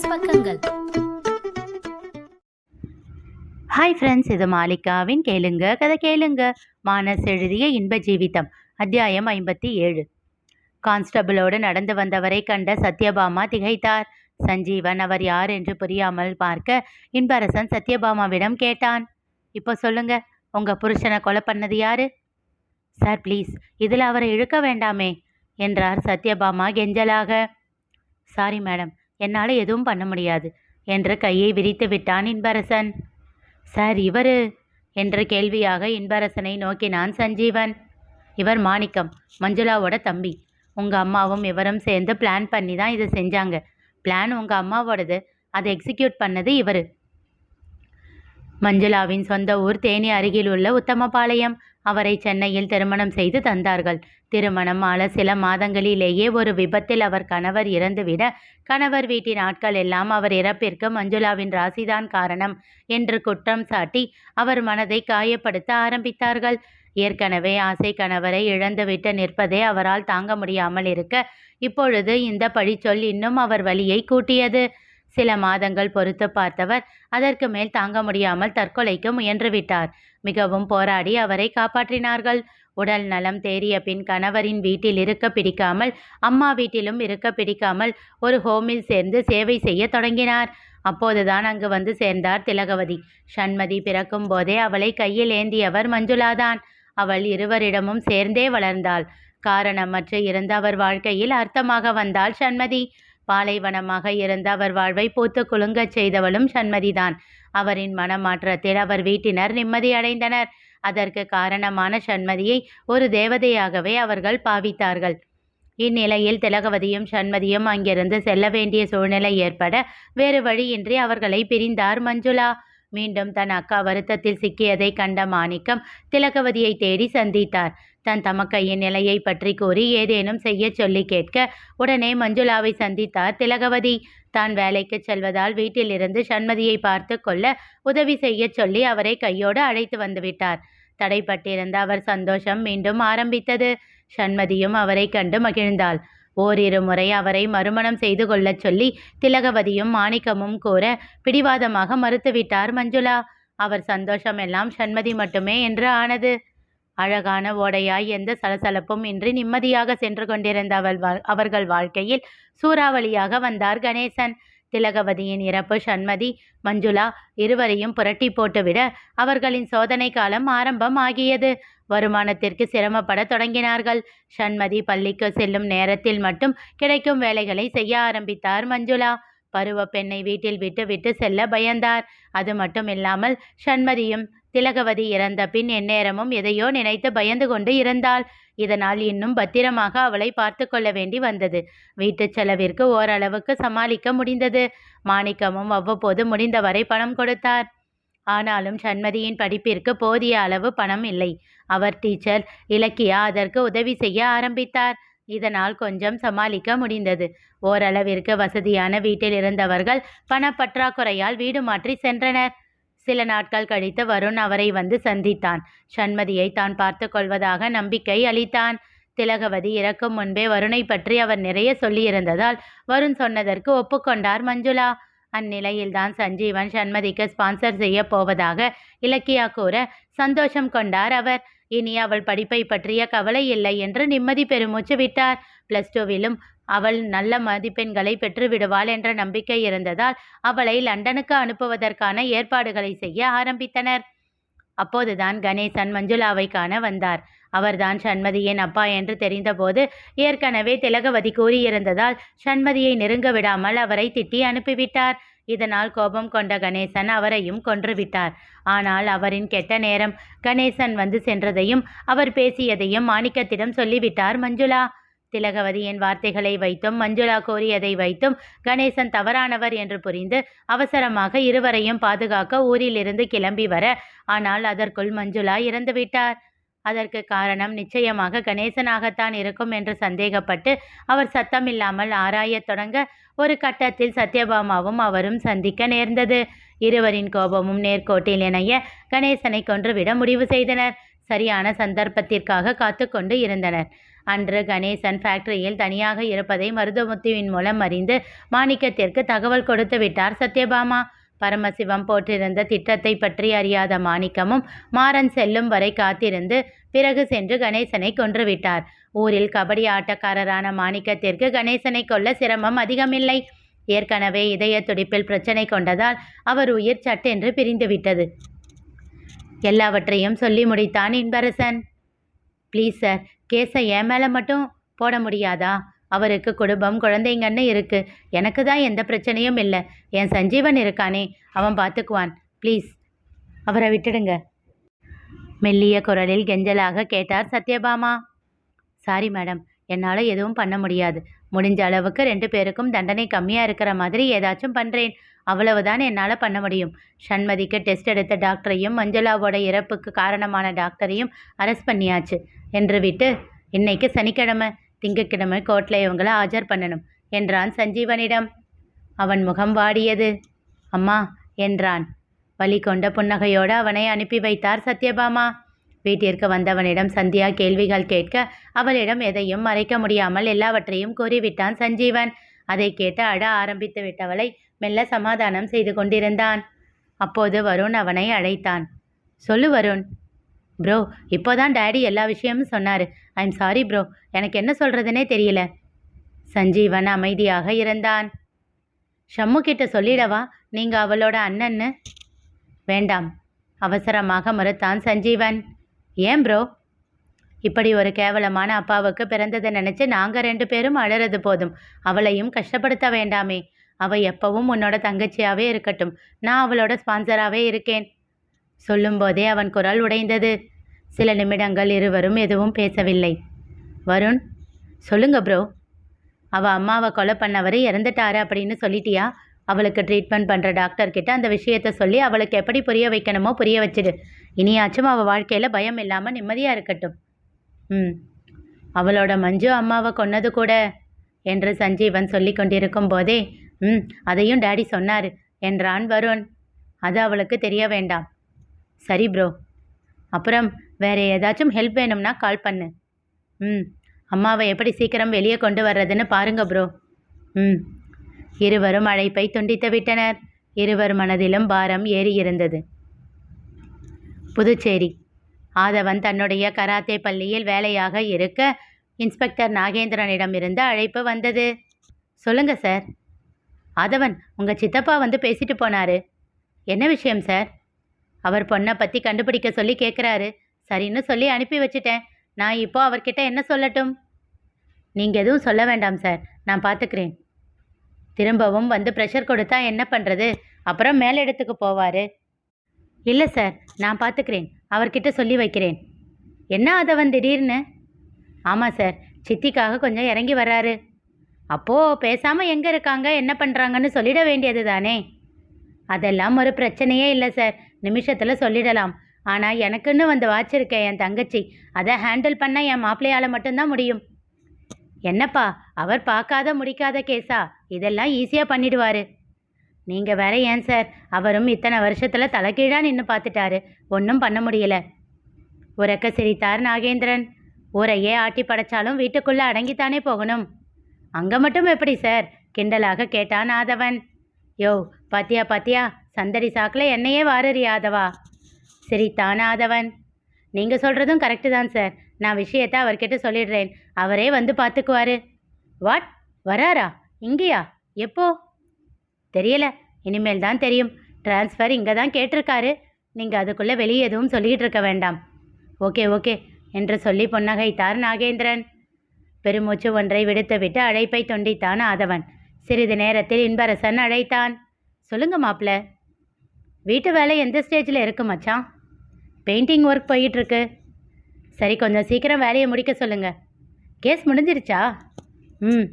Business பக்கங்கள். Hi friends இது மாலிகாவின் கேளுங்க கதை கேளுங்க. மானஸ் எழுதிய இன்ப ஜீவிதம் அத்தியாயம் ஐம்பத்தி ஏழு. கான்ஸ்டபிளோடு நடந்து வந்தவரை கண்ட சத்யபாமா திகைத்தார். சஞ்சீவன் அவர் யார் என்று புரியாமல் பார்க்க இன்பரசன் சத்யபாமாவிடம் கேட்டான். இப்போ சொல்லுங்க உங்க புருஷனை கொலை பண்ணது யாரு? சார் ப்ளீஸ் இதில் அவரை இழுக்க வேண்டாமே என்றார் சத்யபாமா கெஞ்சலாக. சாரி மேடம் என்னால் எதுவும் பண்ண முடியாது என்று கையை விரித்து விட்டான் இன்பரசன். சார் இவர்? என்ற கேள்வியாக இன்பரசனை நோக்கினான் சஞ்சீவன். இவர் மாணிக்கம் மஞ்சுளாவோட தம்பி. உங்கள் அம்மாவும் இவரும் சேர்ந்து பிளான் பண்ணி தான் இதை செஞ்சாங்க. பிளான் உங்கள் அம்மாவோடது. அதை எக்ஸிக்யூட் பண்ணது இவர். மஞ்சுளாவின் சொந்த ஊர் தேனி அருகில் உள்ள உத்தமபாளையம். அவரை சென்னையில் திருமணம் செய்து தந்தார்கள். திருமணம் ஆன சில மாதங்களிலேயே ஒரு விபத்தில் அவர் கணவர் இறந்துவிட கணவர் வீட்டின் ஆட்கள் எல்லாம் அவர் இறப்பிற்கு மஞ்சுளாவின் ராசிதான் காரணம் என்று குற்றம் சாட்டி அவர் மனதை காயப்படுத்த ஆரம்பித்தார்கள். ஏற்கனவே ஆசை கணவரை இழந்துவிட்டு நிற்பதே அவரால் தாங்க முடியாமல் இருக்க இப்பொழுது இந்த பழிச்சொல் இன்னும் அவர் வழியை கூட்டியது. சில மாதங்கள் பொறுத்து பார்த்தவர் அதற்கு மேல் தாங்க முடியாமல் தற்கொலைக்கு முயன்றுவிட்டார். மிகவும் போராடி அவரை காப்பாற்றினார்கள். உடல் நலம் தேறிய பின் கணவரின் வீட்டில் இருக்க பிடிக்காமல் அம்மா வீட்டிலும் இருக்க பிடிக்காமல் ஒரு ஹோமில் சேர்ந்து சேவை செய்ய தொடங்கினார். அப்போதுதான் அங்கு வந்து சேர்ந்தார் திலகவதி. சண்மதி பிறக்கும் போதே அவளை கையில் ஏந்தியவர் மஞ்சுளாதான். அவள் இருவரிடமும் சேர்ந்தே வளர்ந்தாள். காரணமற்று இருந்த அவர் வாழ்க்கையில் அர்த்தமாக வந்தாள் சண்மதி. பாலைவனமாக இருந்த அவர் வாழ்வை பூத்து குலுங்கச் செய்தவளும் சண்மதிதான். அவரின் மனமாற்றத்தில் அவர் வீட்டினர் நிம்மதியடைந்தனர் அதற்கு காரணமான சண்மதியை ஒரு தேவதையாகவே அவர்கள் பாவித்தார்கள். இந்நிலையில் திலகவதியும் சண்மதியும் அங்கிருந்து செல்ல வேண்டிய சூழ்நிலை ஏற்பட வேறு வழியின்றி அவர்களை பிரிந்தார் மஞ்சுளா. மீண்டும் தன் அக்கா வருத்தத்தில் சிக்கியதை கண்ட மாணிக்கம் திலகவதியை தேடி சந்தித்தார். தன் தமக்கையின் நிலையை பற்றி கூறி ஏதேனும் செய்ய சொல்லி கேட்க உடனே மஞ்சுளாவை சந்தித்தார் திலகவதி. தான் வேலைக்கு செல்வதால் வீட்டிலிருந்து சண்மதியை பார்த்து கொள்ள உதவி செய்ய சொல்லி அவரை கையோடு அழைத்து வந்துவிட்டார் தடைப்பட்டிருந்த அவர் சந்தோஷம் மீண்டும் ஆரம்பித்தது. சண்மதியும் அவரை கண்டு மகிழ்ந்தாள். ஓரிரு முறை அவரை மறுமணம் செய்து கொள்ளச் சொல்லி திலகவதியும் மாணிக்கமும் கூற பிடிவாதமாக மறுத்துவிட்டார் மஞ்சுளா. அவர் சந்தோஷம் எல்லாம் சண்மதி மட்டுமே என்று ஆனது. அழகான ஓடையாய் எந்த சலசலப்பும் இன்றி நிம்மதியாக சென்று கொண்டிருந்த அவள் அவர்கள் வாழ்க்கையில் சூறாவளியாக வந்தார் கணேசன். திலகவதியின் இறப்பு சண்மதி மஞ்சுளா இருவரையும் புரட்டி போட்டுவிட அவர்களின் சோதனை காலம் ஆரம்பம் ஆகியது. வருமானத்திற்கு சிரமப்பட தொடங்கினார்கள். சண்மதி பள்ளிக்கு செல்லும் நேரத்தில் மட்டும் கிடைக்கும் வேலைகளை செய்ய ஆரம்பித்தார் மஞ்சுளா. பருவ பெண்ணை வீட்டில் விட்டு விட்டு செல்ல பயந்தார். அது மட்டும் இல்லாமல் சண்மதியும் திலகவதி இறந்த பின் எந்நேரமும் எதையோ நினைத்து பயந்து கொண்டு இருந்தாள். இதனால் இன்னும் பத்திரமாக அவளை பார்த்து கொள்ள வேண்டி வந்தது. வீட்டு செலவிற்கு ஓரளவுக்கு சமாளிக்க முடிந்தது. மாணிக்கமும் அவ்வப்போது முடிந்தவரை பணம் கொடுத்தார். ஆனாலும் சண்மதியின் படிப்பிற்கு போதிய அளவு பணம் இல்லை. அவர் டீச்சர் இலக்கியா அதற்கு உதவி செய்ய ஆரம்பித்தார். இதனால் கொஞ்சம் சமாளிக்க முடிந்தது. ஓரளவிற்கு வசதியான வீட்டில் இருந்தவர்கள் பணப்பற்றாக்குறையால் வீடு மாற்றி சென்றனர். சில நாட்கள் கழித்து வருண் அவரை வந்து சந்தித்தான். சண்மதியை தான் பார்த்து கொள்வதாக நம்பிக்கை அளித்தான். திலகவதி இறக்கும் முன்பே வருணை பற்றி அவர் நிறைய சொல்லியிருந்ததால் வருண் சொன்னதற்கு ஒப்புக்கொண்டார் மஞ்சுளா. அந்நிலையில்தான் சஞ்சீவன் சண்மதிக்கு ஸ்பான்சர் செய்ய போவதாக இலக்கியா கூற சந்தோஷம் கொண்டார் அவர். இனி அவள் படிப்பை பற்றிய கவலை இல்லை என்று நிம்மதி பெருமூச்சு விட்டார். பிளஸ் டூவிலும் அவள் நல்ல மதிப்பெண்களை பெற்று விடுவாள் என்ற நம்பிக்கை இருந்ததால் அவளை லண்டனுக்கு அனுப்புவதற்கான ஏற்பாடுகளை செய்ய ஆரம்பித்தனர். அப்போதுதான் கணேசன் மஞ்சுளாவை காண வந்தார். அவர்தான் சண்மதியின் அப்பா என்று தெரிந்தபோது ஏற்கனவே திலகவதி கூறியிருந்ததால் சண்மதியை நெருங்க விடாமல் அவரை திட்டி அனுப்பிவிட்டார். இதனால் கோபம் கொண்ட கணேசன் அவரையும் கொன்றுவிட்டார். ஆனால் அவரின் கெட்ட நேரம் கணேசன் வந்து சென்றதையும் அவர் பேசியதையும் மாணிக்கத்திடம் சொல்லிவிட்டார் மஞ்சுளா. திலகவதியின் வார்த்தைகளை வைத்தும் மஞ்சுளா கூறியதை வைத்தும் கணேசன் தவறானவர் என்று புரிந்து அவசரமாக இருவரையும் பாதுகாக்க ஊரிலிருந்து கிளம்பி வர ஆனால் அதற்குள் மஞ்சுளா இறந்துவிட்டார். அதற்கு காரணம் நிச்சயமாக கணேசனாகத்தான் இருக்கும் என்று சந்தேகப்பட்டு அவர் சத்தமில்லாமல் ஆராயத் தொடங்க ஒரு கட்டத்தில் சத்யபாமாவும் அவரும் சந்திக்க நேர்ந்தது. இருவரின் கோபமும் நேர்கோட்டில் இணைய கணேசனை கொன்றுவிட முடிவு செய்தனர். சரியான சந்தர்ப்பத்திற்காக காத்து கொண்டு இருந்தனர். அன்று கணேசன் ஃபேக்டரியில் தனியாக இருப்பதை மருதமுத்துவின் மூலம் அறிந்து மாணிக்கத்திற்கு தகவல் கொடுத்து விட்டார் சத்யபாமா. பரமசிவம் போட்டிருந்த திட்டத்தை பற்றி அறியாத மாணிக்கமும் மாறன் செல்லும் வரை காத்திருந்து பிறகு சென்று கணேசனை கொன்றுவிட்டார். ஊரில் கபடி ஆட்டக்காரரான மாணிக்கத்திற்கு கணேசனை கொல்ல சிரமம் அதிகமில்லை. ஏற்கனவே இதய துடிப்பில் பிரச்சனை கொண்டதால் அவர் உயிர் சட்டென்று பிரிந்துவிட்டது. எல்லாவற்றையும் சொல்லி முடித்தான் இன்பரசன். ப்ளீஸ் சார் கேஸை ஏன் மேலே மட்டும் போட முடியாதா? அவருக்கு குடும்பம் குழந்தைங்கன்னு இருக்கு. எனக்கு தான் எந்த பிரச்சனையும் இல்லை. என் சஞ்சீவன் இருக்கானே அவன் பார்த்துக்குவான் ப்ளீஸ் அவரை விட்டுடுங்க. மெல்லிய குரலில் கெஞ்சலாக கேட்டார் சத்யபாமா. சாரி மேடம் என்னால் எதுவும் பண்ண முடியாது. முடிஞ்ச அளவுக்கு ரெண்டு பேருக்கும் தண்டனை கம்மியாக இருக்கிற மாதிரி ஏதாச்சும் பண்ணுறேன் அவ்வளவுதான் என்னால் பண்ண முடியும். சண்மதிக்கு டெஸ்ட் எடுத்த டாக்டரையும் மஞ்சுளாவோட இறப்புக்கு காரணமான டாக்டரையும் அரெஸ்ட் பண்ணியாச்சு. என்று விட்டு இன்னைக்கு சனிக்கிழமை. திங்கட்கிழமை கோர்ட்டில் இவங்களை ஆஜர் பண்ணணும் என்றான் சஞ்சீவனிடம். அவன் முகம் வாடியது. அம்மா என்றான். வலி கொண்ட புன்னகையோடு அவனை அனுப்பி வைத்தார் சத்யபாமா. வீட்டிற்கு வந்தவனிடம் சந்தியா கேள்விகள் கேட்க அவளிடம் எதையும் மறைக்க முடியாமல் எல்லாவற்றையும் கூறிவிட்டான் சஞ்சீவன். அதை கேட்டு அட ஆரம்பித்து விட்டவளை மெல்ல சமாதானம் செய்து கொண்டிருந்தான். அப்போது வருண் அவனை அழைத்தான். சொல்லு வருண். ப்ரோ இப்போதான் டேடி எல்லா விஷயமும் சொன்னார். ஐம் சாரி ப்ரோ எனக்கு என்ன சொல்கிறதுனே தெரியல. சஞ்சீவன் அமைதியாக இருந்தான். ஷம்மு கிட்ட சொல்லிடவா? நீங்கள் அவளோட அண்ணன்னு? வேண்டாம். அவசரமாக மறுத்தான் சஞ்சீவன். ஏன் ப்ரோ இப்படி ஒரு கேவலமான அப்பாவுக்கு பிறந்ததை நினச்சி நாங்கள் ரெண்டு பேரும் அழறது போதும். அவளையும் கஷ்டப்படுத்த வேண்டாமே. அவள் எப்பவும் உன்னோட தங்கச்சியாகவே இருக்கட்டும். நான் அவளோட ஸ்பான்சராகவே இருக்கேன். சொல்லும்போதே அவன் குரல் உடைந்தது. சில நிமிடங்கள் இருவரும் எதுவும் பேசவில்லை. வருண் சொல்லுங்க ப்ரோ. அவள் அம்மாவை கொலை பண்ணவர் இறந்துட்டாரு அப்படின்னு சொல்லிட்டியா? அவளுக்கு ட்ரீட்மெண்ட் பண்ணுற டாக்டர்கிட்ட அந்த விஷயத்த சொல்லி அவளுக்கு எப்படி புரிய வைக்கணுமோ புரிய வச்சிடு. இனியாச்சும் அவள் வாழ்க்கையில் பயம் இல்லாமல் நிம்மதியாக இருக்கட்டும். ம். அவளோட மஞ்சு அம்மாவை கொன்னது கூட என்று சஞ்சீவன் சொல்லி கொண்டிருக்கும் போதே ம் அதையும் டாடி சொன்னார் என்றான் வருண். அது அவளுக்கு தெரிய வேண்டாம். சரி ப்ரோ. அப்புறம் வேறு ஏதாச்சும் ஹெல்ப் வேணும்னா கால் பண்ணு. ம். அம்மாவை எப்படி சீக்கிரம் வெளியே கொண்டு வர்றதுன்னு பாருங்க ப்ரோ ம். இருவரும் அழைப்பை துண்டித்து விட்டனர். இருவர் மனதிலும் பாரம் ஏறி இருந்தது. புதுச்சேரி. ஆதவன் தன்னுடைய கராத்தே பள்ளியில் வேலையாக இருக்க இன்ஸ்பெக்டர் நாகேந்திரனிடமிருந்து அழைப்பு வந்தது. சொல்லுங்க சார் ஆதவன் உங்கள் சித்தப்பா வந்து பேசிட்டு போனாரு. என்ன விஷயம் சார் அவர் பொண்ணை பற்றி கண்டுபிடிக்க சொல்லி கேட்குறாரு சரின்னு சொல்லி அனுப்பி வச்சிட்டேன். நான் இப்போ அவர்கிட்ட என்ன சொல்லட்டும்? நீங்கள் எதுவும் சொல்ல வேண்டாம் சார் நான் பார்த்துக்கிறேன் திரும்பவும் வந்து ப்ரெஷர் கொடுத்தா என்ன பண்ணுறது அப்புறம் மேலிடத்துக்கு போவார். இல்லை சார் நான் பார்த்துக்கிறேன் அவர்கிட்ட சொல்லி வைக்கிறேன். என்ன அதவன் திடீர்னு? ஆமாம் சார் சித்திக்காக கொஞ்சம் இறங்கி வர்றாரு அப்போது பேசாமல் எங்கே இருக்காங்க? என்ன பண்ணுறாங்கன்னு சொல்லிட வேண்டியது தானே அதெல்லாம் ஒரு பிரச்சனையே இல்லை சார் நிமிஷத்தில் சொல்லிடலாம். ஆனால் எனக்குன்னு வந்து வாச்சிருக்கேன் என் தங்கச்சி அதை ஹேண்டில் பண்ண என் மாப்பிள்ளையால் மட்டும்தான் முடியும். என்னப்பா அவர் பார்க்காத முடிக்காத கேஸா இதெல்லாம் ஈஸியாக பண்ணிடுவார். நீங்கள் வேற ஏன் சார்? அவரும் இத்தனை வருஷத்தில் தலைகீழாக நின்று பார்த்துட்டாரு. ஒன்றும் பண்ண முடியல. உறக்க சிரித்தார் நாகேந்திரன் ஊரையே ஆட்டி படைச்சாலும் வீட்டுக்குள்ளே அடங்கித்தானே போகணும். அங்கே மட்டும் எப்படி சார்? கிண்டலாக கேட்டான் ஆதவன். யோ பாத்தியா பாத்தியா சந்தடி சாக்கில் என்னையே வாரறியாதவா சரி தானா ஆதவன் நீங்கள் சொல்கிறதும் கரெக்டு தான் சார் நான் விஷயத்த அவர்கிட்ட சொல்லிடுறேன். அவரே வந்து பார்த்துக்குவாரு வாட் வராரா? இங்கேயா? எப்போ? தெரியல. இனிமேல் தான் தெரியும். ட்ரான்ஸ்ஃபர் இங்கே தான் கேட்டிருக்காரு. நீங்கள் அதுக்குள்ளே வெளியே எதுவும் சொல்லிகிட்டு இருக்க வேண்டாம். ஓகே ஓகே என்று சொல்லி புன்னகைத்தார் நாகேந்திரன். பெருமூச்சு ஒன்றை விடுத்துவிட்டு அழைப்பை தொண்டித்தான் ஆதவன். சிறிது நேரத்தில் இன்பரசன் அழைத்தான். சொல்லுங்க மாப்ள வீட்டு வேலை எந்த ஸ்டேஜில் இருக்கு மச்சான்? பெயிண்டிங் ஒர்க் போயிட்டுருக்கு. சரி கொஞ்சம் சீக்கிரம் வேலையை முடிக்க சொல்லுங்கள் கேஸ் முடிஞ்சிருச்சா? ம்.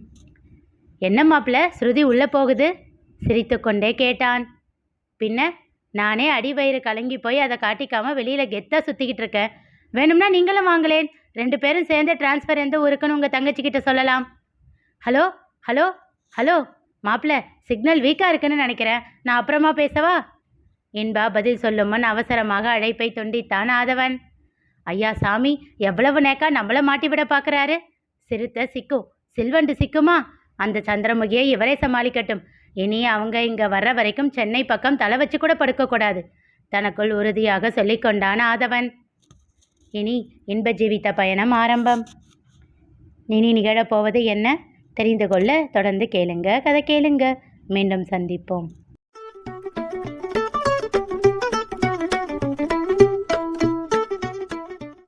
என்ன மாப்பிள்ள ஸ்ருதி உள்ளே போகுது? சிரித்து கொண்டே கேட்டான். பின்ன நானே அடி வயிறு கலங்கி போய் அதை காட்டிக்காமல் வெளியில் கெத்தாக சுற்றிக்கிட்டு இருக்கேன். வேணும்னா நீங்களும் வாங்களேன். ரெண்டு பேரும் சேர்ந்து டிரான்ஸ்ஃபர் எந்த ஊருக்குன்னு உங்கள் தங்கச்சிக்கிட்ட சொல்லலாம். Hello hello hello. மாப்பிள்ள சிக்னல் வீக்காக இருக்குன்னு நினைக்கிறேன். நான் அப்புறமா பேசவா? இன்பா பதில் சொல்லும் முன் அவசரமாக அழைப்பை துண்டித்தான் ஆதவன். ஐயா சாமி எவ்வளவு நேக்கா நம்மள மாட்டி விட பார்க்குறாரு சிறுத்தை சிக்கும் சில்வண்டு சிக்குமா? அந்த சந்திரமுகியை இவரே சமாளிக்கட்டும். இனி அவங்க இங்கே வர்ற வரைக்கும் சென்னை பக்கம் தலை வச்சு கூட படுக்கக்கூடாது தனக்குள் உறுதியாக சொல்லிக்கொண்டான் ஆதவன். இனி இன்ப ஜீவித்த பயணம் ஆரம்பம். இனி நிகழப்போவது என்ன? தெரிந்து கொள்ள தொடர்ந்து கேளுங்க கதை கேளுங்க. மீண்டும் சந்திப்போம்.